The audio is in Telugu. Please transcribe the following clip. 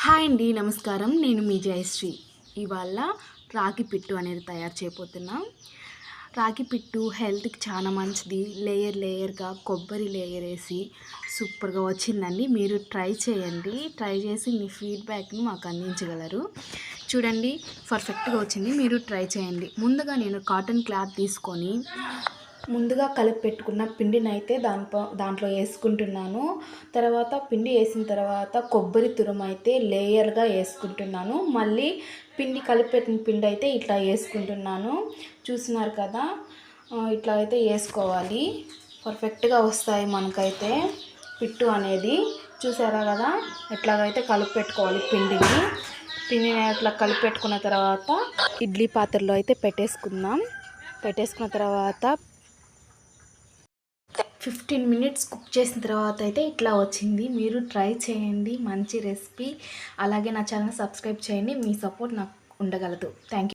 హాయ్ అండి నమస్కారం. నేను మీ జయశ్రీ. ఇవాళ రాగి పిట్టు అనేది తయారు చేయబోతున్నాం. రాగి పిట్టు హెల్త్కి చాలా మంచిది. లేయర్ లేయర్గా కొబ్బరి లేయర్ వేసి సూపర్గా వచ్చిందండి. మీరు ట్రై చేయండి. ట్రై చేసి మీ ఫీడ్బ్యాక్ని మాకు అందించగలరు. చూడండి పర్ఫెక్ట్గా వచ్చింది. మీరు ట్రై చేయండి. ముందుగా నేను కాటన్ క్లాత్ తీసుకొని ముందుగా కలిపి పెట్టుకున్న పిండిని అయితే దాంట్లో దాంట్లో వేసుకుంటున్నాను. తర్వాత పిండి వేసిన తర్వాత కొబ్బరి తురుము అయితే లేయర్గా వేసుకుంటున్నాను. మళ్ళీ పిండి కలిపి పెట్టిన పిండి అయితే ఇట్లా వేసుకుంటున్నాను. చూసినారు కదా? ఇట్లా అయితే వేసుకోవాలి. పర్ఫెక్ట్గా వస్తాయి మనకైతే పిట్టు అనేది. చూసారా కదా? ఎట్లాగైతే కలిపి పెట్టుకోవాలి పిండిని. పిండిని అట్లా కలిపి పెట్టుకున్న తర్వాత ఇడ్లీ పాత్రలో అయితే పెట్టేసుకుందాం. పెట్టేసుకున్న తర్వాత ఫిఫ్టీన్ మినిట్స్ కుక్ చేసిన తర్వాత అయితే ఇట్లా వచ్చింది. మీరు ట్రై చేయండి. మంచి రెసిపీ. అలాగే నా ఛానల్ సబ్స్క్రైబ్ చేయండి. మీ సపోర్ట్ నాకు ఉండగలదు. Thank you